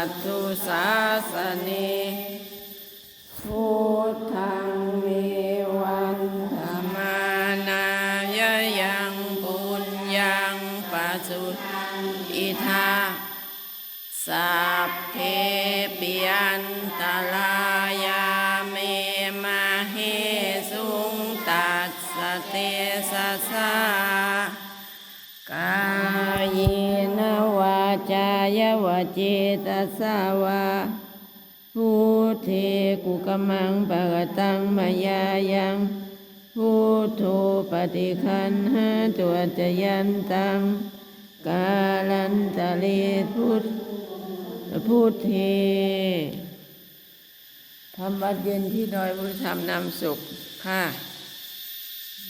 ัตุสาสเนพุทธังเมวันธรรมานายยังปุญญังปัสสุอิทาสัพเพปิยันตรายาเมมาเฮสุงตัสสเตสสะ จายวเจตสาวาพุทเทกุกมังปะกตังมายายังพุทโธปฏิคันหาตัวจยันตัง กาลันตะเลพุทธพุทเททำวัดเย็นที่ดอยบุรีธรรมนำสุขค่ะ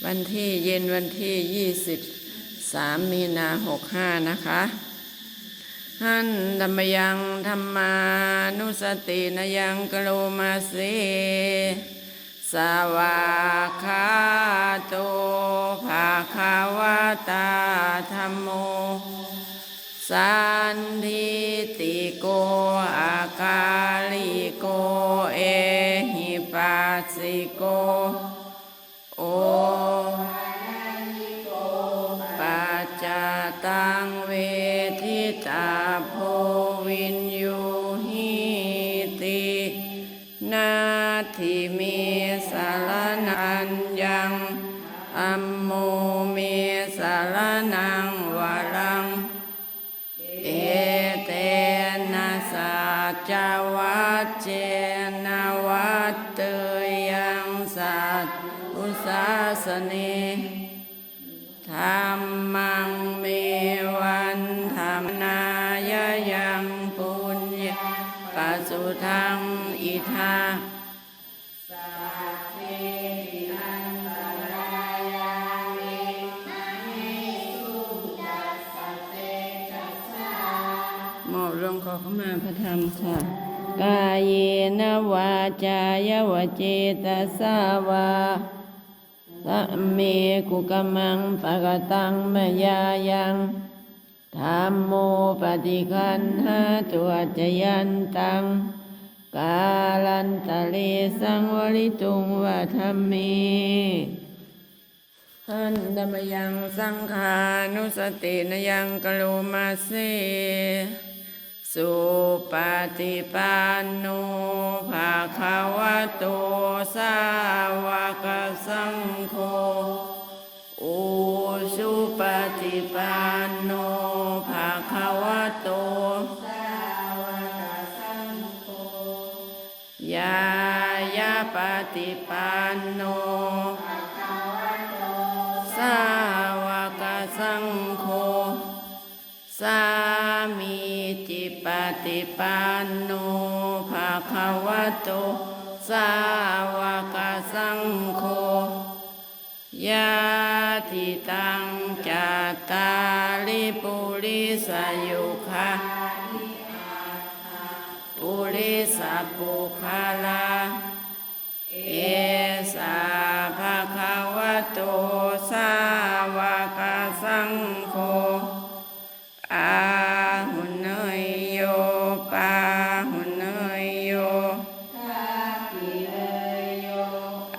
วันที่เย็นวันที่ยี่สิบสามมีนาหกห้านะคะ หันธรรมยังธรรมานุสตินยังกโลมาเสสาวาคาโตภาคาวาตาธรรมโม สันทิติโกอากาลิโก เอหิปัสสิโก ตังเวทิตาโพวินยูหิตินาทิเมสารนันยังอัมโมเมสารนังวรัง เอเตนะสัจวัจเจนวัตเตยังสัตอุสาสเนธรรม มอบรวงขอเข้ามาพระธรรมค่ะ กายเยนวาจายวเจตสาวาสัมเมกุกมังปะกตังมยายังธรรมโมปฏิคันหาตัวจยันตัง กาลันตะเลสังวริตุงวะธรรมเมท่านธรรมยังสังขานุสตินยังกโลมาเส สุปฏิปันโนภาคาวะโตสาวกสังโฆอุสุปฏิปันโนภาคาวะโตยายาปฏิปันโนสาวกสังโฆสา มีจิปฏิปันโนภาควะโตสาวกสังโฆยาทิตังจัตตาลิปุริสยุคะปุริสปุคาลา เอสาภะควะโตสาวกสังโฆ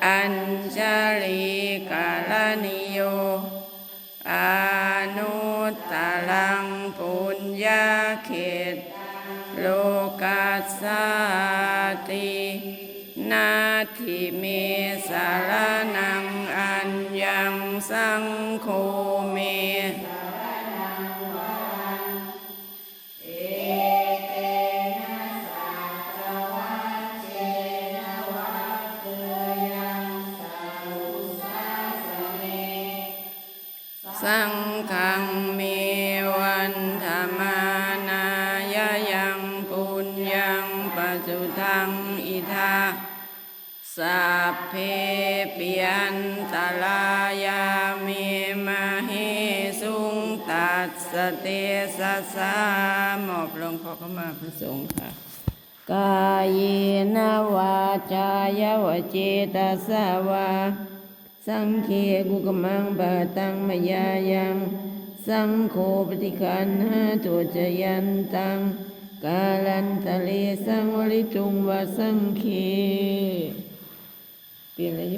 อัญชลีกาลนิโยอนุตตรังปุญญาเขตโลกัสสาตินาทิเมสารนังอัญญังสังโฆเม สังฆังเมวันธรรมานายยังปุญญังปัจจุทังอิทาสัพเพปิยันตรายาเมมาเฮสุงตัสสเตสะสาหมอบลงขอเข้ามาพระสงฆ์ค่ะกายนวาจายวเจตสาวา สังเคกุกมังบาตังมายายัง สังโคปฏิคันหาจุจยันตัง กาลันทะเลสังวริจุงวาสังเคเปลี่ยนอะไร